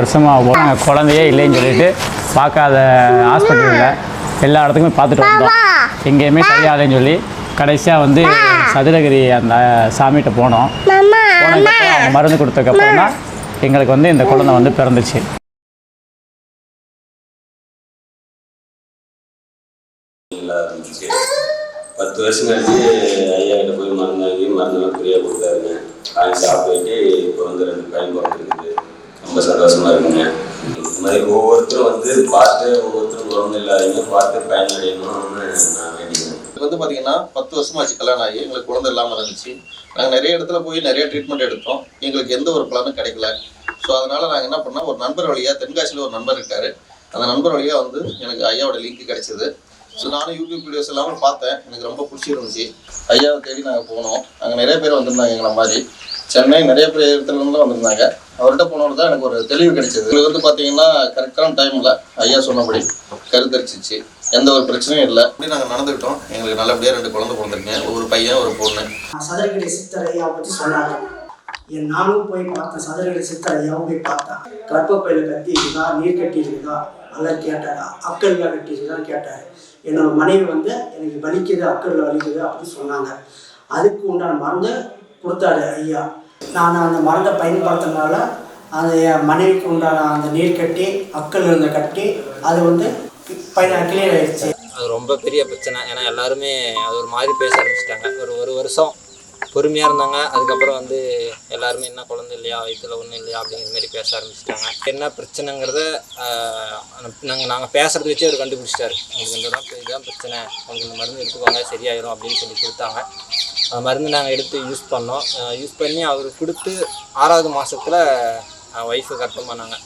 வருஷமாக நாங்கள் குழந்தையே இல்லைன்னு சொல்லிட்டு பார்க்காத ஹாஸ்பிட்டலில் எல்லா இடத்துக்குமே பார்த்துட்டு வந்தோம். எங்கேயுமே சரியாகலைன்னு சொல்லி கடைசியாக வந்து சதுரகிரி அந்த சாமிகிட்ட போனோம். போனதுக்கப்புறம் அவங்க மருந்து கொடுத்ததுக்கப்புறம் தான் எங்களுக்கு வந்து இந்த குழந்தை வந்து பிறந்துச்சு. பத்து வருஷம் கழிச்சு ஐயா கிட்ட போய் மருந்து வாங்கி மருந்தெல்லாம் ஃப்ரீயாக கொடுத்தாருங்க. வாங்கி சாப்பிட்டு இப்போ வந்து ரெண்டு பையன் பிறந்திருக்குது. ரொம்ப சந்தோஷமா இருக்குங்க. இது மாதிரி ஒவ்வொருத்தரும் வந்து பார்த்து ஒவ்வொருத்தரும் குழந்தை இல்லாதீங்க. பார்த்து பயனடையணும்னு நான் வேண்டிக்கிறேன். இது வந்து பார்த்தீங்கன்னா பத்து வருஷமாச்சு கல்யாணம் ஆகி எங்களுக்கு குழந்தை இல்லாமல் இருந்துச்சு. நாங்கள் நிறைய இடத்துல போய் நிறைய ட்ரீட்மெண்ட் எடுத்தோம். எங்களுக்கு எந்த ஒரு பலனும் கிடைக்கல. ஸோ அதனால நாங்கள் என்ன பண்ணோம் ஒரு நண்பர் வழியாக தென்காசியில் ஒரு நண்பர் இருக்காரு. அந்த நண்பர் வழியாக வந்து எனக்கு ஐயாவோட லிங்க் கிடைச்சிது. ஸோ நானும் யூடியூப் வீடியோஸ் எல்லாமே பார்த்தேன். எனக்கு ரொம்ப பிடிச்சிருந்துச்சு. ஐயாவை தேடி நாங்கள் போனோம். அங்கே நிறைய பேர் வந்திருந்தாங்க எங்களை மாதிரி. சென்னை நிறைய பேர் இடத்துலலாம் வந்திருந்தாங்க. அவர்கிட்ட போனோன்னு தான் எனக்கு ஒரு தெளிவு கிடைச்சது. இது வந்து பார்த்தீங்கன்னா கரெக்டான டைமில் ஐயா சொன்னபடி கருத்தரிச்சிச்சு. எந்த ஒரு பிரச்சனையும் இல்லை. அப்படி நாங்கள் நடந்துக்கிட்டோம். எங்களுக்கு நல்லபடியாக ரெண்டு குழந்தை பிறந்திருக்கீங்க ஒரு பையன் ஒரு பொண்ணு. சதுரகிரி சித்தர் ஐயாவை பற்றி சொன்னாங்க என் நானும் போய் பார்த்தேன் சதுரகிரி சித்தர் ஐயாவும் போய் பார்த்தேன் கர்ப்பப்பையில கட்டி இருக்குதா நீர் கட்டி இருக்குதா அதெல்லாம் கேட்டார் அக்கல்ல கட்டி இருக்குதான்னு கேட்டார். என்னோட மனைவி வந்து எனக்கு வலிக்குது அக்கல்ல வலிக்குது அப்படின்னு சொன்னாங்க. அதுக்கு உண்டான மருந்து கொடுத்தாரு ஐயா. நான் அந்த மருந்தை பயன்படுத்தினால அந்த என் மனைவிக்கு உண்டான அந்த நீர் கட்டி அக்கல் இருந்த கட்டி அது வந்து கிளியர் ஆயிடுச்சு. அது ரொம்ப பெரிய பிரச்சனை. ஏன்னா எல்லாருமே அது ஒரு மாதிரி பேச ஆரம்பிச்சிட்டாங்க. ஒரு ஒரு வருஷம் பொறுமையாக இருந்தாங்க. அதுக்கப்புறம் வந்து எல்லாருமே என்ன குழந்தை இல்லையா வயிற்றுல ஒன்றும் இல்லையா அப்படிங்கிற மாதிரி பேச ஆரம்பிச்சிட்டாங்க. என்ன பிரச்சனைங்கிறத நாங்கள் நாங்கள் பேசுகிறத வச்சு அவர் கண்டுபிடிச்சிட்டாரு. உங்களுக்கு இந்த தான் இதுதான் பிரச்சனை. உங்களுக்கு இந்த மருந்து எடுத்துக்கோங்க சரியாயிரும் அப்படின்னு சொல்லி கொடுத்தாங்க. மருந்து நாங்கள் எடுத்து யூஸ் பண்ணோம். யூஸ் பண்ணி அவருக்கு கொடுத்து ஆறாவது மாதத்தில் ஒய்ஃபு கரெக்டாக பண்ணாங்க.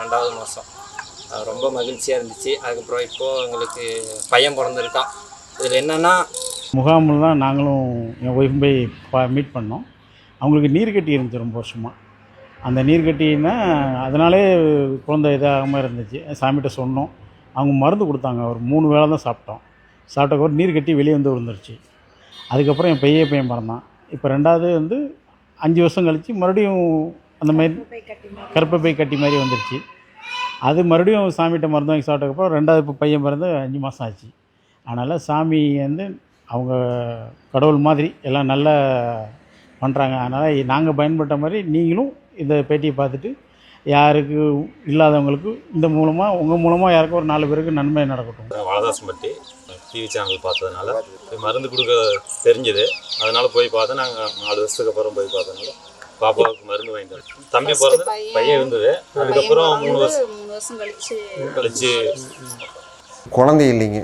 ரெண்டாவது மாதம் ரொம்ப மகிழ்ச்சியாக இருந்துச்சு. அதுக்கப்புறம் இப்போது எங்களுக்கு பையன் பிறந்திருக்கான். இதில் என்னென்னா முகாமில் தான் நாங்களும் என் ஒய்ஃபும் போய் மீட் பண்ணோம். அவங்களுக்கு நீர் கட்டி இருந்துச்சு ரொம்ப வருஷமாக அந்த நீர் கட்டினா அதனாலே குழந்தை இதாகாமல் இருந்துச்சு. சாமிகிட்ட சொன்னோம். அவங்க மருந்து கொடுத்தாங்க. ஒரு மூணு வேளை தான் சாப்பிட்டோம். சாப்பிட்டக்கப்புறம் நீர் கட்டி வெளியே வந்து விழுந்துருச்சு. அதுக்கப்புறம் என் பையன் பையன் பிறந்தான். இப்போ ரெண்டாவது வந்து அஞ்சு வருஷம் கழித்து மறுபடியும் அந்த மாதிரி கருப்பப்பை கட்டி மாதிரி வந்துருச்சு. அது மறுபடியும் சாமிகிட்ட மருந்து வாங்கி சாப்பிட்டதுக்கப்புறம் ரெண்டாவது இப்போ பையன் பிறந்து அஞ்சு மாதம் ஆச்சு. அதனால் சாமி வந்து அவங்க கடவுள் மாதிரி எல்லாம் நல்லா பண்ணுறாங்க அதனால் நாங்கள் பயன்பட்ட மாதிரி நீங்களும் இந்த பேட்டியை பார்த்துட்டு யாருக்கு இல்லாதவங்களுக்கு இந்த மூலமாக உங்கள் மூலமாக யாருக்கும் ஒரு நாலு பேருக்கு நன்மை நடக்கட்டும். வாழதாசம்பட்டி டிவி சேனல் பார்த்ததுனால மருந்து கொடுக்க தெரிஞ்சது. அதனால போய் பார்த்தேன். நாங்கள் நாலு வருஷத்துக்கு அப்புறம் போய் பார்த்ததுனால பாப்பாவுக்கு மருந்து வாங்கிட்டு. தம்பி பிறந்து பையன் இருந்தது. அதுக்கப்புறம் மூணு வருஷம் கழிச்சு கழிச்சு குழந்தை இல்லைங்க.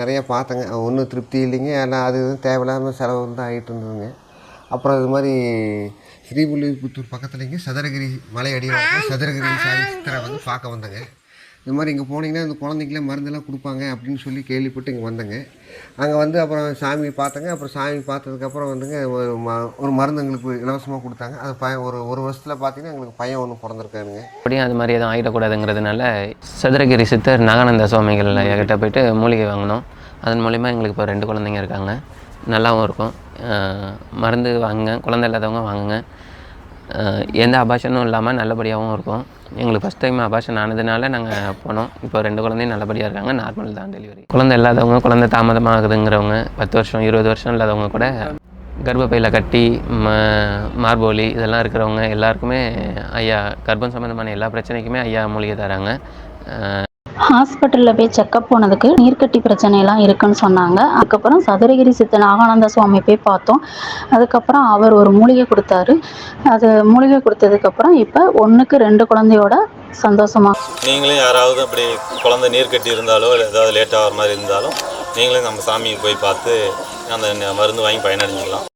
நிறைய பார்த்தேங்க. ஒன்றும் திருப்தி இல்லைங்க. ஏன்னா அது தேவையில்லாமல் செலவு தான் ஆகிட்டு இருந்ததுங்க. அப்புறம் இது மாதிரி ஸ்ரீவில்லிபுத்தூர் பக்கத்துலேங்க சதுரகிரி மலை அடிவாரத்தில் சதுரகிரி சாமி சித்தரை வந்து பார்க்க வந்தேங்க. இந்த மாதிரி இங்கே போனீங்கன்னா இந்த குழந்தைக்கெல்லாம் மருந்தெல்லாம் கொடுப்பாங்க அப்படின்னு சொல்லி கேள்விப்பட்டு இங்கே வந்தேங்க. அங்கே வந்து அப்புறம் சாமி பார்த்தேங்க. அப்புறம் சாமி பார்த்ததுக்கப்புறம் வந்துங்க ஒரு ம ஒரு மருந்து எங்களுக்கு இலவசமாக கொடுத்தாங்க. அது பையன் ஒரு ஒரு வருஷத்தில் பார்த்தீங்கன்னா எங்களுக்கு பையன் ஒன்று பிறந்திருக்காருங்க அப்படியே அது மாதிரி எதுவும் ஆகிடக்கூடாதுங்கிறதுனால சதுரகிரி சித்தர் நாகானந்த சுவாமிகள் கிட்ட போயிட்டு மூலிகை வாங்கினோம். அதன் மூலிமா எங்களுக்கு இப்போ ரெண்டு குழந்தைங்க இருக்காங்க. நல்லாவும் இருக்கும். மருந்து வாங்குங்க. குழந்தை இல்லாதவங்க வாங்குங்க. எந்த அபாஷனும் இல்லாமல் நல்லபடியாகவும் இருக்கும். எங்களுக்கு ஃபஸ்ட் டைம் அபாஷன் ஆனதுனால நாங்கள் போனோம். இப்போ ரெண்டு குழந்தையும் நல்லபடியாக இருக்காங்க. நார்மல் தான் டெலிவரி குழந்தை இல்லாதவங்க குழந்தை தாமதமாக ஆகுதுங்கிறவங்க பத்து வருஷம் இருபது வருஷம் இல்லாதவங்க கூட கர்ப்பப்பையில் கட்டி ம மார்போலி இதெல்லாம் இருக்கிறவங்க எல்லாருக்குமே ஐயா கர்ப்பம் சம்மந்தமான எல்லா பிரச்சனைக்குமே ஐயா மூலிகை தராங்க. ஹாஸ்பிட்டலில் போய் செக்கப் போனதுக்கு நீர்க்கட்டி பிரச்சனையெல்லாம் இருக்குன்னு சொன்னாங்க. அதுக்கப்புறம் சதுரகிரி சித்த நாகானந்த சுவாமி போய் பார்த்தோம். அதுக்கப்புறம் அவர் ஒரு மூலிகை கொடுத்தாரு. அது மூலிகை கொடுத்ததுக்கப்புறம் இப்போ ஒன்றுக்கு ரெண்டு குழந்தையோட சந்தோஷமா நீங்களும் யாராவது அப்படி குழந்தை நீர் கட்டி இருந்தாலோ இல்லை ஏதாவது லேட் ஆகிற மாதிரி இருந்தாலும் நீங்களும் நம்ம சாமிக்கு போய் பார்த்து அந்த மருந்து வாங்கி பயனடைஞ்சிக்கலாம்.